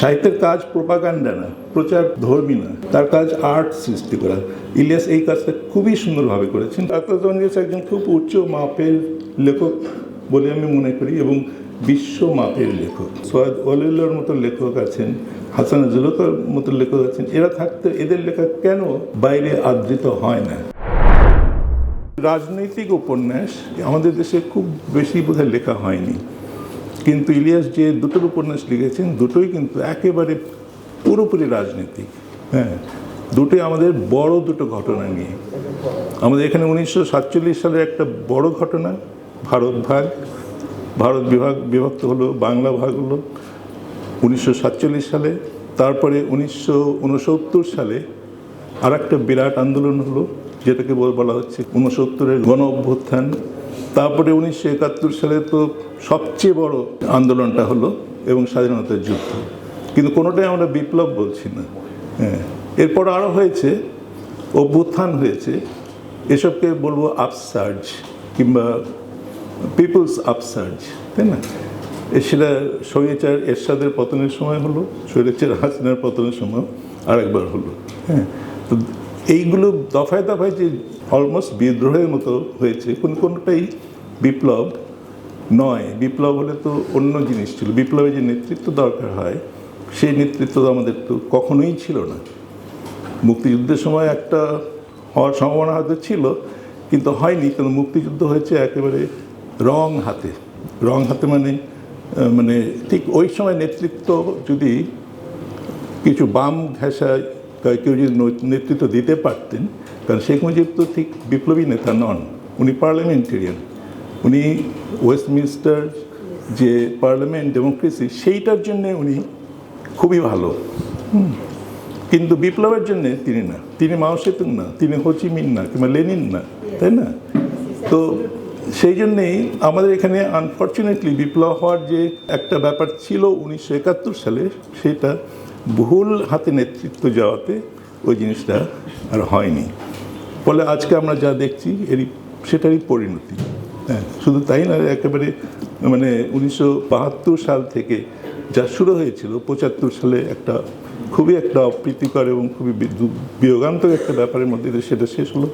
সাহিত্যের কাজ প্রোপাগান্ডা না, প্রচার ধর্মী না, তার কাজ আর্ট সৃষ্টি করা। ইলিয়াস এই কাজটা খুবই সুন্দরভাবে করেছেন। আক্তারুজ্জামান ইলিয়াস একজন খুব উচ্চ মাপের লেখক বলে আমি মনে করি এবং বিশ্ব মাপের লেখক। সৈয়দ ওয়ালিউল্লাহর মতো লেখক আছেন, হাসান জুলকার মতো লেখক আছেন। এরা থাকতে এদের লেখা কেন বাইরে আদৃত হয় না? রাজনৈতিক উপন্যাস আমাদের দেশে খুব বেশি বোধহয় লেখা হয়নি। কিন্তু ইলিয়াস যে দুটোর উপন্যাস লিখেছেন, দুটোই কিন্তু একেবারে পুরোপুরি রাজনীতিক। হ্যাঁ দুটোই আমাদের বড় দুটো ঘটনা নিয়ে। আমাদের এখানে উনিশশো সাতচল্লিশ সালের একটা বড় ঘটনা, ভারত ভাগ। ভারত বিভাগ, বিভক্ত হলো, বাংলা ভাগ হলো উনিশশো সাতচল্লিশ সালে। তারপরে উনিশশো উনসত্তর সালে আর একটা বিরাট আন্দোলন হলো, যেটাকে বলা হচ্ছে উনসত্তরের গণ অভ্যুত্থান। তারপরে উনিশশো একাত্তর সালে তো সবচেয়ে বড় আন্দোলনটা হলো এবং স্বাধীনতার যুদ্ধ। কিন্তু কোনোটাই আমরা বিপ্লব বলছি না। হ্যাঁ এরপর আরও হয়েছে, অভ্যুত্থান হয়েছে। এসবকে বলব আপসার্জ কিংবা পিপলস আপসার্জ তাই না? সেটা স্বৈরাচার এরশাদের পতনের সময় হলো, স্বৈরাচার হাসিনার পতনের সময় আরেকবার হলো। হ্যাঁ তো এইগুলো দফায় দফায় যে অলমোস্ট বিদ্রোহের মতো হয়েছে। কোন কোনোটাই বিপ্লব নয়। বিপ্লব হলে তো অন্য জিনিস ছিল। বিপ্লবে যে নেতৃত্ব দরকার হয়, সেই নেতৃত্ব তো আমাদের তো কখনোই ছিল না। মুক্তিযুদ্ধের সময় একটা হওয়ার সম্ভাবনা হয়তো ছিল, কিন্তু হয়নি, কারণ মুক্তিযুদ্ধ হয়েছে একেবারে রং হাতে। রং হাতে মানে মানে ঠিক ওই সময় নেতৃত্ব যদি কিছু বাম ঘেঁষা কেউ যদি নেতৃত্ব দিতে পারতেন, কারণ শেখ মুজিব তো ঠিক বিপ্লবী নেতা নন, উনি পার্লামেন্টেরিয়ান। উনি ওয়েস্টমিনিস্টার যে পার্লামেন্ট ডেমোক্রেসি, সেইটার জন্যে উনি খুবই ভালো। কিন্তু বিপ্লবের জন্য তিনি না। তিনি মাও সেতুং না, তিনি হোচিমিন না, কিংবা লেনিন না, তাই না? তো সেই জন্যেই আমাদের এখানে আনফর্চুনেটলি বিপ্লব হওয়ার যে একটা ব্যাপার ছিল উনিশশো একাত্তর সালে, সেটা ভুল হাতে নেতৃত্ব যাওয়াতে ওই জিনিসটা আর হয়নি। ফলে আজকে আমরা যা দেখছি, এরই, সেটারই পরিণতি। হ্যাঁ শুধু তাই না, একেবারে মানে উনিশশো বাহাত্তর সাল থেকে যা শুরু হয়েছিল, পঁচাত্তর সালে একটা খুবই একটা অপ্রীতিকর এবং খুবই বিয়োগান্তক একটা ব্যাপারের মধ্যে সেটা শেষ হলো।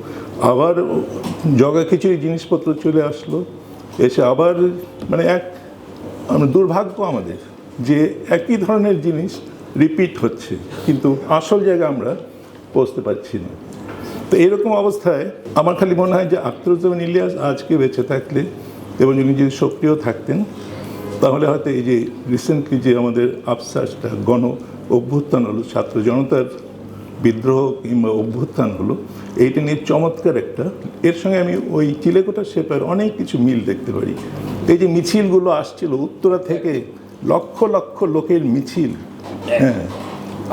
আবার জগা খিচুড়ি জিনিসপত্র চলে আসলো, এসে আবার মানে এক দুর্ভাগ্য আমাদের যে একই ধরনের জিনিস রিপিট হচ্ছে, কিন্তু আসল জায়গা আমরা পৌঁছতে পারছি না। তো এরকম অবস্থায় আমার খালি মনে হয় যে আখতারুজ্জামান ইলিয়াস আজকে বেঁচে থাকলে এবং উনি যদি সক্রিয় থাকতেন, তাহলে হয়তো এই যে রিসেন্টলি যে আমাদের আফসাসটা গণ অভ্যুত্থান হলো, ছাত্র জনতার বিদ্রোহ কিংবা অভ্যুত্থান হলো, এইটা নিয়ে চমৎকার একটা, এর সঙ্গে আমি ওই চিলেকোটা শেপের অনেক কিছু মিল দেখতে পারি। এই যে মিছিলগুলো আসছিল, উত্তরা থেকে লক্ষ লক্ষ লোকের মিছিল হ্যাঁ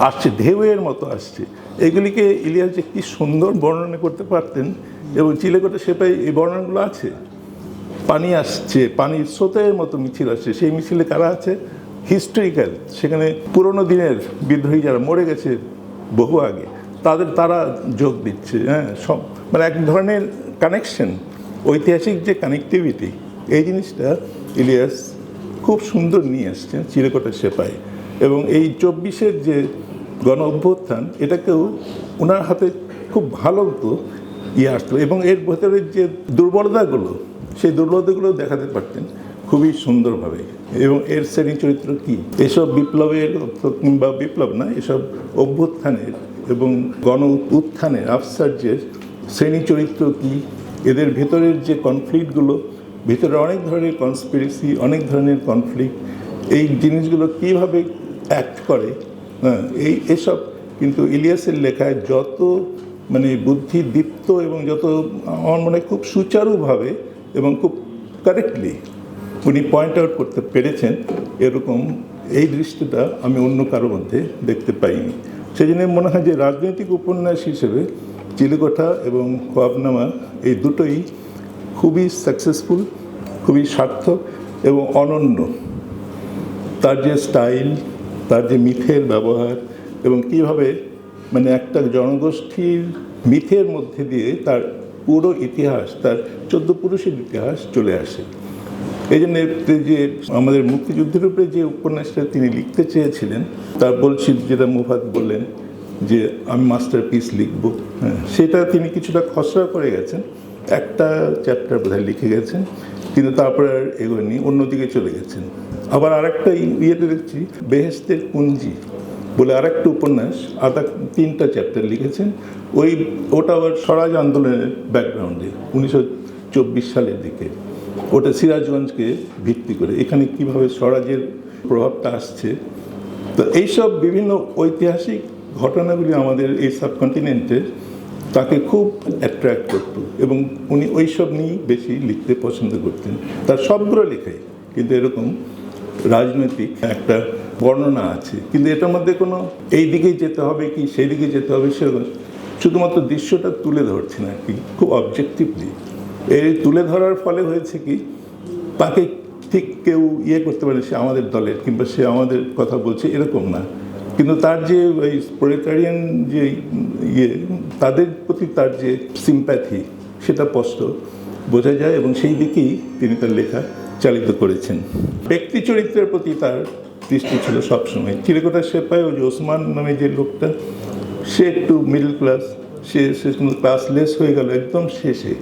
আসছে, ঢেউয়ের মতো আসছে। এগুলিকে ইলিয়াস যে কি সুন্দর বর্ণনা করতে পারতেন, এবং চিলেকোটা সেপাই এই বর্ণনাগুলো আছে? পানি আসছে পানির স্রোতের মতো মিছিল আসছে। সেই মিছিলে কারা আছে? হিস্টোরিক্যাল, সেখানে পুরনো দিনের বিদ্রোহী যারা মরে গেছে বহু আগে, তাদের তারা যোগ দিচ্ছে হ্যাঁ সব মানে এক ধরনের কানেকশন ঐতিহাসিক যে কানেক্টিভিটি এই জিনিসটা ইলিয়াস খুব সুন্দর নিয়ে আসছেন চিরকোটা সেপাই। এবং এই চব্বিশের যে গণ অভ্যুত্থান, এটাকেও ওনার হাতে খুব ভালো তো ইয়ে আসতো এবং এর ভেতরের যে দুর্বলতাগুলো, সেই দুর্বলতাগুলো দেখাতে পারতেন খুবই সুন্দরভাবে। এবং এর শ্রেণি চরিত্র কি? এসব বিপ্লবের কিংবা বিপ্লব না, এসব অভ্যুত্থানের এবং গণ উত্থানের আফসার্যের শ্রেণি চরিত্র কী? এদের ভেতরের যে কনফ্লিক্টগুলো ভেতরে অনেক ধরনের কনস্পিরেসি অনেক ধরনের কনফ্লিক্ট এই জিনিসগুলো কীভাবে অ্যাক্ট করে হ্যাঁ এই, এসব কিন্তু ইলিয়াসের লেখায় যত মানে বুদ্ধি দীপ্ত এবং যত আমার মনে হয় খুব সুচারুভাবে এবং খুব কারেক্টলি উনি পয়েন্ট আউট করতে পেরেছেন, এরকম এই দৃষ্টিটা আমি অন্য কারোর মধ্যে দেখতে পাইনি। সেই জন্য মনে হয় যে রাজনৈতিক উপন্যাস হিসেবে চিলেকোঠা এবং খোয়াবনামা এই দুটোই খুবই সাকসেসফুল খুবই সার্থক এবং অনন্য। তার যে স্টাইল তার যে মিথের ব্যবহার এবং কীভাবে মানে একটা জনগোষ্ঠীর মিথের মধ্যে দিয়ে তার পুরো ইতিহাস, তার চোদ্দ পুরুষের ইতিহাস চলে আসে। এই জন্য যে আমাদের মুক্তিযুদ্ধের উপরে যে উপন্যাসটা তিনি লিখতে চেয়েছিলেন তার বলছি যেটা মুফাত বললেন যে আমি মাস্টার পিস লিখব। হ্যাঁ সেটা তিনি কিছুটা খসড়া করে গেছেন। একটা চ্যাপ্টার বোধহয় লিখে গেছেন। কিন্তু তারপরে এগোয়নি, অন্যদিকে চলে গেছেন। আবার আরেকটা ইয়েতে দেখছি বেহেস্তের পুঞ্জি বলে আরেকটা উপন্যাস আধা তিনটা চ্যাপ্টার লিখেছেন। ওই, ওটা আবার স্বরাজ আন্দোলনের ব্যাকগ্রাউন্ডে উনিশশো চব্বিশ সালের দিকে। ওটা সিরাজগঞ্জকে ভিত্তি করে। এখানে কীভাবে স্বরাজের প্রভাবটা আসছে? তো এইসব বিভিন্ন ঐতিহাসিক ঘটনাগুলি আমাদের এই সাবকন্টিনেন্টে তাকে খুব অ্যাট্রাক্ট করতো এবং উনি ওইসব নিয়েই বেশি লিখতে পছন্দ করতেন। তার সবগুলো লেখাই, কিন্তু এরকম রাজনৈতিক একটা বর্ণনা আছে। কিন্তু এটার মধ্যে কোনো এই দিকেই যেতে হবে কি, সেই দিকে যেতে হবে সেরকম শুধুমাত্র দৃশ্যটা তুলে ধরছে না কি, খুব অবজেক্টিভলি এই তুলে ধরার ফলে হয়েছে কি, তাকে ঠিক কেউ ইয়ে করতে পারে, সে আমাদের দলের, কিংবা সে আমাদের কথা বলছে, এরকম না। কিন্তু তার যে ওই প্রোলেটারিয়ান যে ইয়ে তাদের প্রতি তার যে সিম্প্যাথি সেটা স্পষ্ট বোঝা যায় এবং সেই দিকেই তিনি তার লেখা চালিত করেছেন। ব্যক্তি চরিত্রের প্রতি তার দৃষ্টি ছিল সবসময়। চিরকোটা সেপাই ওই ওসমান নামে যে লোকটা, সে একটু মিডল ক্লাস সে সে ক্লাসলেস হয়ে গেল, একদম শেষে।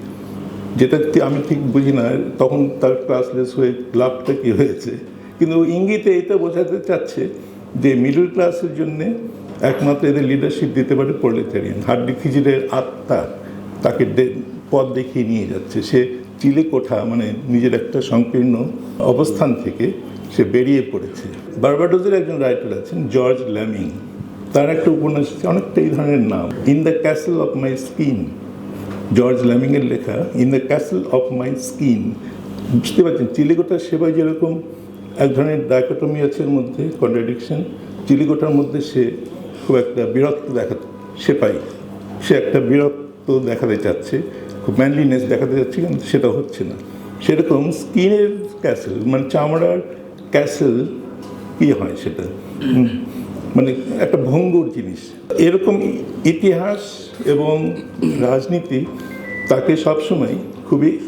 যেটা আমি ঠিক বুঝি না, তখন তার ক্লাসলেস হয়ে লাভটা কী হয়েছে? কিন্তু ইঙ্গিতে এটা বোঝাতে চাচ্ছে যে মিডল ক্লাসের জন্যে একমাত্র এদের লিডারশিপ দিতে পারে প্রলেটারিয়ান হাড্ডি খিজিরের আত্মা তাকে পথ দেখিয়ে নিয়ে যাচ্ছে। সে চিলে কোঠা মানে নিজের একটা সংকীর্ণ অবস্থান থেকে সে বেরিয়ে পড়েছে। বারবাডোজের একজন রাইটার আছেন জর্জ ল্যামিং তার একটা উপন্যাস অনেকটা এই ধরনের নাম। In the castle of my skin George ল্যামিংয়ের লেখা in the castle of my skin বুঝতে পারছেন? চিলিকোটার সেবায় যেরকম এক ধরনের ডায়কটমি আছে এর মধ্যে কন্ট্রাডিকশন চিলিকোটার মধ্যে সে খুব একটা বিরক্ত দেখা সেপাই সে একটা বিরক্ত দেখাতে চাচ্ছে, খুব ম্যানলিনেস দেখাতে চাচ্ছে, কিন্তু সেটা হচ্ছে না। সেরকম স্কিনের ক্যাসেল মানে চামড়ার ক্যাসেল কি হয় সেটা? মানে একটা ভঙ্গুর জিনিস। এরকম ইতিহাস এবং রাজনীতি তাকে সবসময় খুবই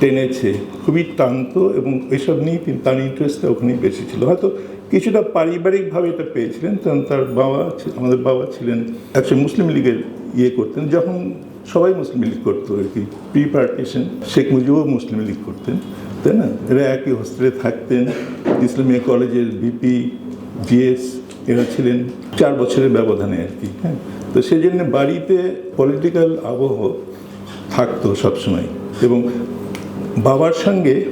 টেনেছে। খুবই টানত এবং এসব নিয়ে তিনি- তার ইন্টারেস্টটা ওখানেই বেশি ছিল। হয়তো কিছুটা পারিবারিকভাবে এটা পেয়েছিলেন, কারণ তার বাবা আমাদের বাবা ছিলেন একজন মুসলিম লীগের ইয়ে করতেন, যখন সবাই মুসলিম লীগ করতো আর কি। প্রি পার্টিশন শেখ মুজিবও মুসলিম লীগ করতেন, তাই না? এরা একই হোস্টেলে থাকতেন। ইসলামিয়া কলেজের ভিপি জিএস এরা ছিলেন চার বছরের ব্যবধানে আর কি হ্যাঁ? তো সেই জন্য বাড়িতে পলিটিক্যাল আবহ থাকতো সবসময় এবং বাবার সঙ্গে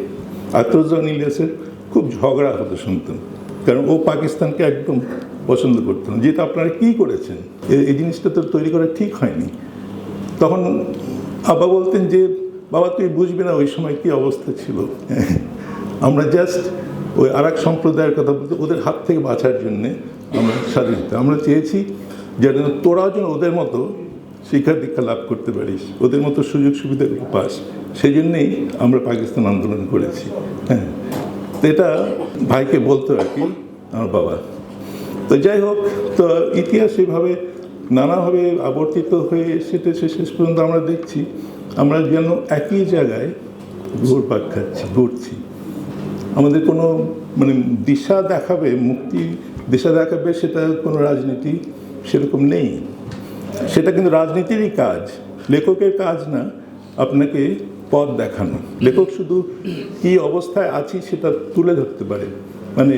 আতরুজ্জামান ইলিয়াসের খুব ঝগড়া হতো শুনতাম। কারণ ও পাকিস্তানকে একদম পছন্দ করতো না। আপনারা কী করেছেন? এই জিনিসটা তো তৈরি করা ঠিক হয়নি। তখন আব্বা বলতেন যে, বাবা, তুই বুঝবি না, ওই সময় কি অবস্থা ছিল? আমরা জাস্ট ওই আর এক সম্প্রদায়ের কথা বলতে ওদের হাত থেকে বাঁচার জন্যে আমরা স্বাধীনতা আমরা চেয়েছি যেন তোরাও যেন ওদের মতো শিক্ষা দীক্ষা লাভ করতে পারিস। ওদের মতো সুযোগ সুবিধা পাস। সেই জন্যেই আমরা পাকিস্তান আন্দোলন করেছি। হ্যাঁ। তো এটা ভাইকে বলতো আর কি? আমার বাবা। তো যাই হোক, তো ইতিহাস এভাবে নানাভাবে আবর্তিত হয়ে সেটা শেষ পর্যন্ত আমরা দেখছি। আমরা যেন একই জায়গায় ঘুরপাক খাচ্ছি, ঘুরছি। আমাদের কোনো মানে দিশা দেখাবে, মুক্তি দিশা দেখাবে, সেটা কোনো রাজনীতি সেরকম নেই। সেটা কিন্তু রাজনীতিরই কাজ। লেখকের কাজ না, আপনাকে পথ দেখানো। লেখক শুধু কি অবস্থায় আছি সেটা তুলে ধরতে পারে। মানে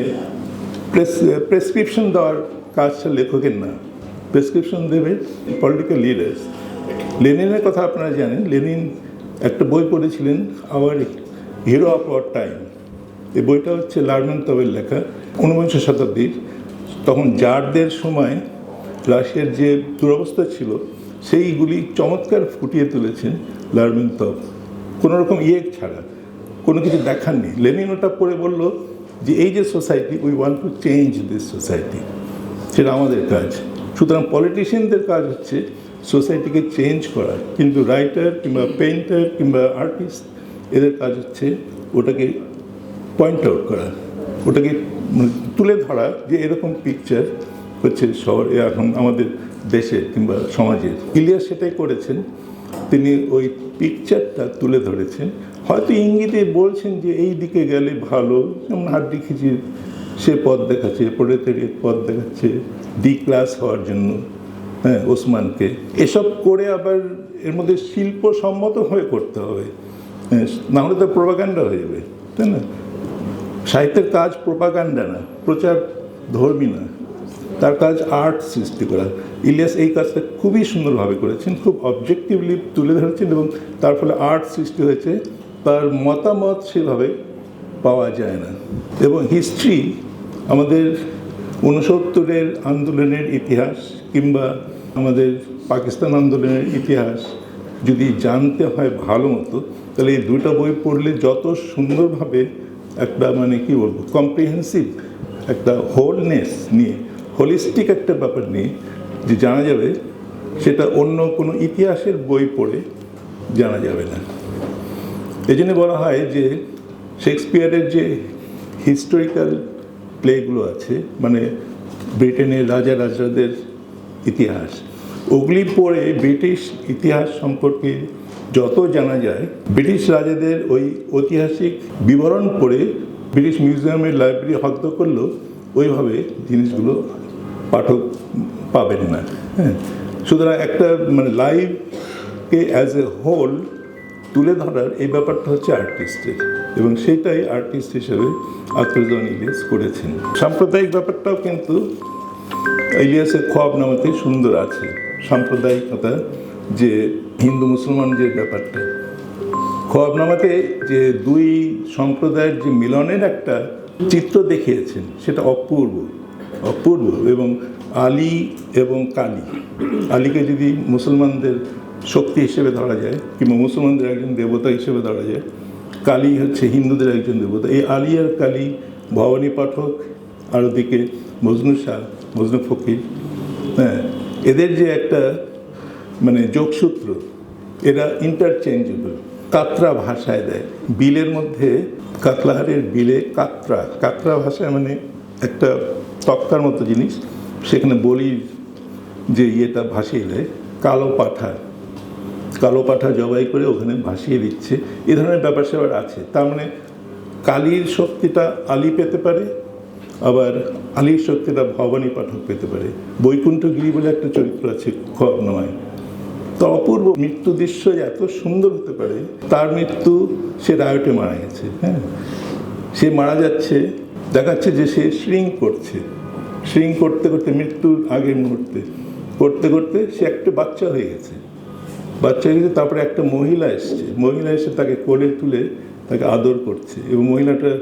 প্রেসক্রিপশন দেওয়ার কাজটা লেখকের না। প্রেসক্রিপশন দেবে পলিটিক্যাল লিডার্স লেনিনের কথা আপনারা জানেন, লেনিন একটা বই পড়েছিলেন our hero of our time এই বইটা হচ্ছে লার্মেন্টবের লেখা ঊনবিংশ শতাব্দীর। তখন জারদের সময় রাশিয়ার যে দুরবস্থা ছিল, সেইগুলি চমৎকার ফুটিয়ে তুলেছেন লার্মেন্টব কোনো রকম ইয়ে ছাড়া, কোনো কিছু দেখাননি লেনিন ওটা পড়ে বলল যে, এই যে society we want to change this society সেটা আমাদের কাজ। সুতরাং পলিটিশিয়ানদের কাজ হচ্ছে সোসাইটিকে চেঞ্জ করা। কিন্তু রাইটার কিংবা পেইন্টার কিংবা আর্টিস্ট এদের কাজ হচ্ছে ওটাকে পয়েন্ট আউট করা। ওটাকে মানে তুলে ধরা যে এরকম পিকচার হচ্ছে শহর এখন আমাদের দেশে কিংবা সমাজের ইলিয়াস সেটাই করেছেন। তিনি ওই পিকচারটা তুলে ধরেছেন। হয়তো ইঙ্গিতে বলছেন যে এই দিকে গেলে ভালো। যেমন হাড্ডি খিচির, সে পথ দেখাচ্ছে তেড়ে পথ দেখাচ্ছে ডি ক্লাস হওয়ার জন্য হ্যাঁ ওসমানকে। এসব করে আবার এর মধ্যে শিল্প সম্মত হয়ে করতে হবে। নাহলে তো প্রভাকাণ্ডা হয়ে যাবে, তাই না? সাহিত্যের কাজ প্রোপাগান্ডা না, প্রচার ধর্মী না। তার কাজ আর্ট সৃষ্টি করা। ইলিয়াস এই কাজটা খুবই সুন্দরভাবে করেছেন, খুব অবজেক্টিভলি তুলে ধরেছেন এবং তার ফলে আর্ট সৃষ্টি হয়েছে। তার মতামত সেভাবে পাওয়া যায় না। এবং হিস্ট্রি আমাদের ঊনসত্তরের আন্দোলনের ইতিহাস কিংবা আমাদের পাকিস্তান আন্দোলনের ইতিহাস যদি জানতে হয় ভালো মতো, তাহলে এই দুটো বই পড়লে যত সুন্দরভাবে একটা মানে কি বলব কম্প্রিহেন্সিভ একটা হোলনেস নিয়ে হোলিস্টিক একটা ব্যাপার নিয়ে যে জানা যাবে সেটা অন্য কোনো ইতিহাসের বই পড়ে জানা যাবে না। এই জন্য বলা হয় যে শেক্সপিয়ারের যে হিস্টোরিক্যাল প্লেগুলো আছে মানে ব্রিটেনের রাজা রাজাদের ইতিহাস, ওগুলি পড়ে ব্রিটিশ ইতিহাস সম্পর্কে যত জানা যায়, ব্রিটিশ রাজাদের ওই ঐতিহাসিক বিবরণ পড়ে ব্রিটিশ মিউজিয়ামের লাইব্রেরি হদ্দ করলেও ওইভাবে জিনিসগুলো পাঠক পাবেন না হ্যাঁ। সুতরাং একটা মানে লাইভকে অ্যাজ এ হোল তুলে ধরার এই ব্যাপারটা হচ্ছে আর্টিস্টের এবং সেটাই আর্টিস্ট হিসেবে আত্মজন ইলিয়াস করেছেন। সাম্প্রদায়িক ব্যাপারটাও কিন্তু ইলিয়াসের খোয়াব নামাতে সুন্দর আছে। সাম্প্রদায়িকতা, যে হিন্দু মুসলমান যে ব্যাপারটা। খোয়াবনামাতে যে দুই সম্প্রদায়ের যে মিলনের একটা চিত্র দেখিয়েছেন, সেটা অপূর্ব অপূর্ব এবং আলী এবং কালী। আলীকে যদি মুসলমানদের শক্তি হিসেবে ধরা যায় কিংবা মুসলমানদের একজন দেবতা হিসেবে ধরা যায়, কালী হচ্ছে হিন্দুদের একজন দেবতা। এই আলী আর কালী ভবানী পাঠক, আর ওদিকে মজনু শাহ, মজনু ফকির হ্যাঁ এদের যে একটা মানে যোগসূত্র, এরা ইন্টারচেঞ্জেবল কাতরা ভাষায় দেয়। বিলের মধ্যে কাতলাহারের বিলে কাতরা। কাতরা ভাষায় মানে একটা তক্তার মতো জিনিস, সেখানে বলির যে ইয়েটা ভাসিয়ে দেয়, কালো পাঠা। কালো পাঠা জবাই করে ওখানে ভাসিয়ে দিচ্ছে। এ ধরনের ব্যাপার স্যাপার আছে। তার মানে কালীর শক্তিটা আলী পেতে পারে, আবার আলীর শক্তিটা ভবানী পাঠক পেতে পারে। বৈকুণ্ঠগিরি বলে একটা চরিত্র আছে খবনমায় তো অপূর্ব মৃত্যু দৃশ্য এত সুন্দর হতে পারে, তার মৃত্যু সে রায়টে মারা গেছে হ্যাঁ? সে মারা যাচ্ছে, দেখাচ্ছে যে সে শ্রিং করছে। শ্রিং করতে করতে মৃত্যুর আগের মুহূর্তে, করতে করতে সে একটা বাচ্চা হয়ে গেছে। বাচ্চা হয়ে গেছে, তারপরে একটা মহিলা এসছে। মহিলা এসে তাকে কোলে তুলে তাকে আদর করছে এবং মহিলাটা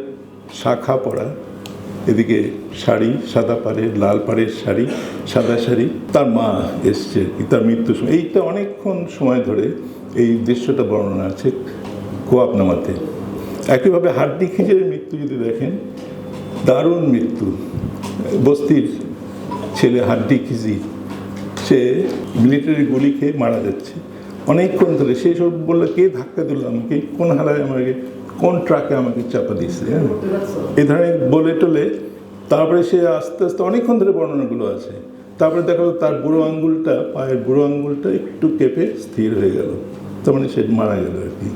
শাখা পরা এদিকে শাড়ি, সাদা পাড়ের, লাল পাড়ের শাড়ি, সাদা শাড়ি। তার মা এসছে, তার মৃত্যু সময়। এইটা অনেকক্ষণ সময় ধরে এই দৃশ্যটা বর্ণনা আছে কোয়াবনামাতে। একইভাবে হাড্ডি খিচের মৃত্যু যদি দেখেন, দারুণ মৃত্যু। বস্তির ছেলে হাড্ডি খিজি সে মিলিটারি গুলি খেয়ে মারা যাচ্ছে। অনেকক্ষণ ধরে সেই সব বলল, কে ধাক্কা দিল আমাকে? কোন হালায় আমাকে কোন ট্রাকে আমাকে চাপা দিচ্ছে হ্যাঁ? ধরনের বলে টলে তারপরে সে আস্তে আস্তে অনেকক্ষণ ধরে বর্ণনাগুলো আছে। তারপরে দেখা গেলো তার বুড়ো আঙ্গুলটা, পায়ের বুড়ো আঙ্গুলটা একটু কেঁপে স্থির হয়ে গেল। তার মানে সে মারা গেল আর কি।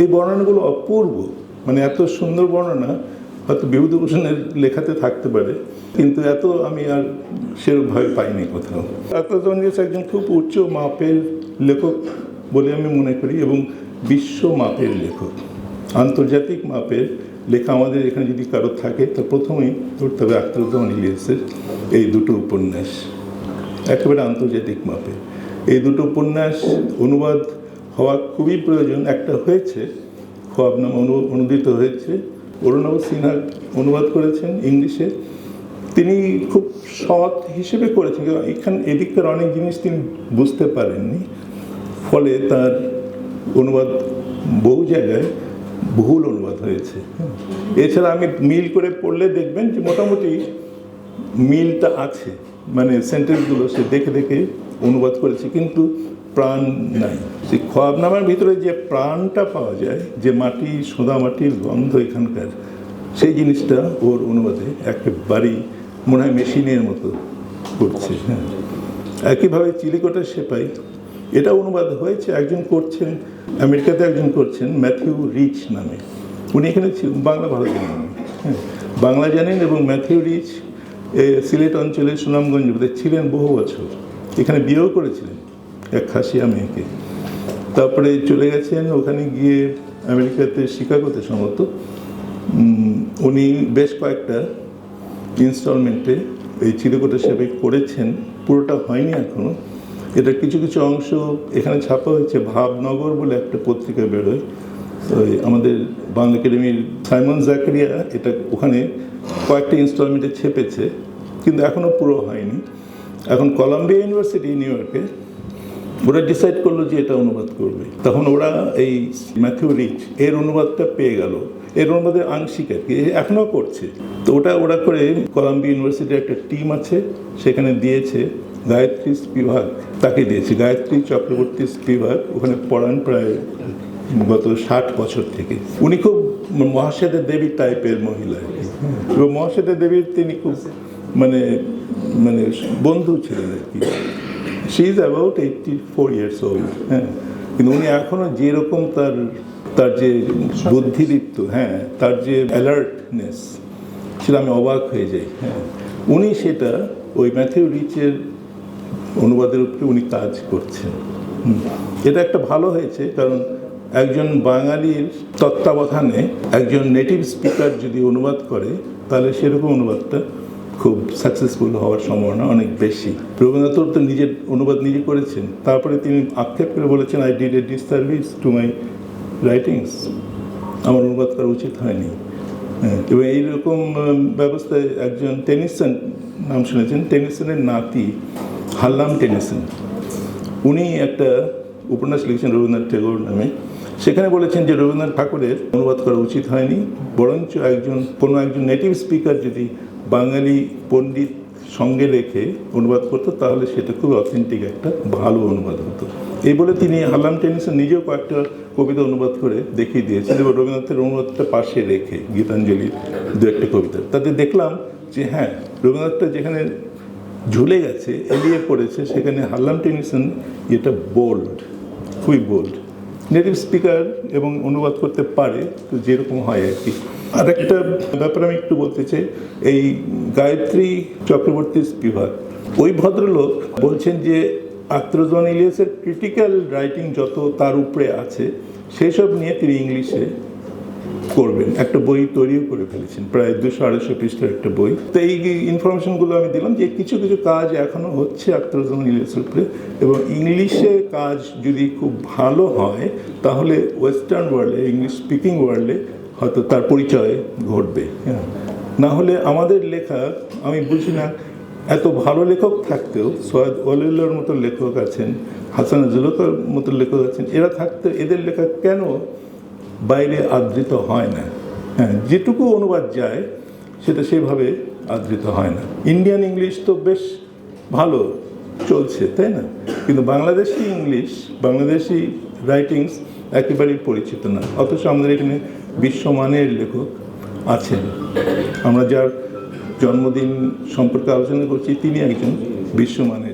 এই বর্ণনাগুলো অপূর্ব মানে এত সুন্দর বর্ণনা, হয়তো বিভূতিভূষণের লেখাতে থাকতে পারে, কিন্তু এত আমি আর সেরকমভাবে পাইনি কোথাও। জঞ্জিস একজন খুব উচ্চ মাপের লেখক বলে আমি মনে করি, এবং বিশ্ব মাপের লেখক। আন্তর্জাতিক মাপের লেখা আমাদের এখানে যদি কারও থাকে, তো প্রথমেই ধরতে হবে আখতারুজ্জামান ইলিয়াসের এই দুটো উপন্যাস। একেবারে আন্তর্জাতিক মাপে এই দুটো উপন্যাস অনুবাদ হওয়া খুবই প্রয়োজন। একটা হয়েছে খোয়াবনামা অনু, অনুদিত হয়েছে। অরুণাব সিনহা অনুবাদ করেছেন ইংলিশে। তিনি খুব সৎ হিসেবে করেছেন কারণ এখান, এদিককার অনেক জিনিস তিনি বুঝতে পারেননি। ফলে তার অনুবাদ বহু জায়গায় ভুল অনুবাদ হয়েছে। হ্যাঁ। এছাড়া আমি মিল করে পড়লে দেখবেন যে মোটামুটি মিলটা আছে। মানে সেন্টেন্সগুলো সে দেখে দেখে অনুবাদ করেছে, কিন্তু প্রাণ নাই। সেই খোয়াবনামার ভিতরে যে প্রাণটা পাওয়া যায়, যে মাটি, সোদা মাটির গন্ধ এখানকার, সেই জিনিসটা ওর অনুবাদে একেবারেই মনে হয় মেশিনের মতো করছে হ্যাঁ। একইভাবে চিলিকোটার সেপাই এটা অনুবাদ হয়েছে একজন করছেন আমেরিকাতে একজন করছেন ম্যাথিউ রিচ নামে। উনি এখানে বাংলা ভালো জানেন হ্যাঁ বাংলা জানেন এবং ম্যাথিউ রিচ এ, সিলেট অঞ্চলের সুনামগঞ্জ ছিলেন বহু বছর। এখানে বিয়েও করেছিলেন এক খাসিয়া মেয়েকে। তারপরে চলে গেছেন ওখানে গিয়ে আমেরিকাতে শিকাগোতে উম, উনি বেশ কয়েকটা ইনস্টলমেন্টে এই চিরকুটে সেবে করেছেন। পুরোটা হয়নি এখনও। এটা কিছু কিছু অংশ এখানে ছাপা হয়েছে, ভাবনগর বলে একটা পত্রিকা বেরোয়। ওই আমাদের বাংলা একাডেমির সাইমন জাকারিয়া এটা ওখানে কয়েকটা ইনস্টলমেন্টে ছেপেছে, কিন্তু এখনও পুরো হয়নি। এখন কলাম্বিয়া ইউনিভার্সিটি নিউ ইয়র্কে ওরা ডিসাইড করল যে এটা অনুবাদ করবে। তখন ওরা এই ম্যাথিউ রিচ এর অনুবাদটা পেয়ে গেল। এর অনুবাদের আংশিক আর কি এখনও করছে। তো ওটা, ওরা করে কলাম্বিয়া ইউনিভার্সিটির একটা টিম আছে, সেখানে দিয়েছে। গায়ত্রী স্পিভাগ তাকে দিয়েছে। গায়ত্রী চক্রবর্তী স্পিভাগ ওখানে পড়ান প্রায় গত ষাট বছর থেকে। উনি খুব মহাশ্বেতা দেবী টাইপের মহিলা। এবং মহাশ্বেতা দেবীর তিনি খুব মানে মানে বন্ধু ছিলেন আর কি। She is about eighty four years old হ্যাঁ। কিন্তু উনি এখনও যেরকম তার তার যে বুদ্ধিদীপ্ত হ্যাঁ তার যে অ্যালার্টনেস সেটা আমি অবাক হয়ে যাই হ্যাঁ। উনি সেটা ওই ম্যাথিউ রিচের অনুবাদের উপরে উনি কাজ করছেন। এটা একটা ভালো হয়েছে কারণ একজন বাঙালির তত্ত্বাবধানে একজন নেটিভ স্পিকার যদি অনুবাদ করে তাহলে সেরকম অনুবাদটা খুব সাকসেসফুল হওয়ার সম্ভাবনা অনেক বেশি। রবীন্দ্রনাথ তো নিজের অনুবাদ নিজে করেছেন তারপরে তিনি আক্ষেপ করে বলেছেন I did a disservice to my writings আমার অনুবাদ করা উচিত হয়নি। হ্যাঁ, এবং এইরকম ব্যবস্থায় একজন টেনিসন নাম শুনেছেন টেনিসনের নাতি হাল্লাম টেনিসন উনি একটা উপন্যাস লিখেছেন রবীন্দ্রনাথ ঠাকুর নামে। সেখানে বলেছেন যে রবীন্দ্রনাথ ঠাকুরের অনুবাদ করা উচিত হয়নি, বরঞ্চ একজন, কোনো একজন নেটিভ স্পিকার যদি বাঙালি পণ্ডিত সঙ্গে রেখে অনুবাদ করতো, তাহলে সেটা খুব অথেন্টিক একটা ভালো অনুবাদ হতো। এই বলে তিনি হাল্লাম টেনিসন নিজেও কয়েকটা কবিতা অনুবাদ করে দেখিয়ে দিয়েছেন। এবং রবীন্দ্রনাথের অনুবাদটা পাশে রেখে গীতাঞ্জলির দু একটা কবিতা। তাতে দেখলাম যে হ্যাঁ রবীন্দ্রনাথটা যেখানে ঝুলে গেছে, এলিয়ে পড়েছে, সেখানে হাল্লাম টেনিসন এটা বোল্ড খুবই বোল্ড নেটিভ স্পিকার এবং অনুবাদ করতে পারে, তো যেরকম হয় আর কি। আর একটা ব্যাপার আমি একটু বলতে চাই, এই গায়ত্রী চক্রবর্তী স্পিভার ওই ভদ্রলোক বলছেন যে আক্রজন ইলিয়াসের ক্রিটিক্যাল রাইটিং যত তার উপরে আছে সেই সব নিয়ে তিনি ইংলিশে করবেন। একটা বই তৈরিও করে ফেলেছেন, প্রায় দুশো আড়াইশো পৃষ্ঠার একটা বই। তো এই ইনফরমেশনগুলো আমি দিলাম যে কিছু কিছু কাজ এখনও হচ্ছে আক্তারুজ্জামান ইলিয়াসের উপরে এবং ইংলিশে কাজ যদি খুব ভালো হয়, তাহলে ওয়েস্টার্ন ওয়ার্ল্ডে ইংলিশ স্পিকিং ওয়ার্ল্ডে হয়তো তার পরিচয় ঘটবে। হ্যাঁ। না হলে আমাদের লেখা আমি বুঝি না, এত ভালো লেখক থাকতেও, সৈয়দ ওয়ালিউল্লাহর মতো লেখক আছেন, হাসান জুলকার মতো লেখক আছেন, এরা থাকতে, এদের লেখা কেন বাইরে আদৃত হয় না। হ্যাঁ যেটুকু অনুবাদ যায়, সেটা সেভাবে আদৃত হয় না। ইন্ডিয়ান ইংলিশ তো বেশ ভালো চলছে, তাই না? কিন্তু বাংলাদেশি ইংলিশ বাংলাদেশি রাইটিংস একেবারেই পরিচিত না। অথচ আমাদের এখানে বিশ্বমানের লেখক আছেন। আমরা যার জন্মদিন সম্পর্কে আলোচনা করছি, তিনি একজন বিশ্বমানের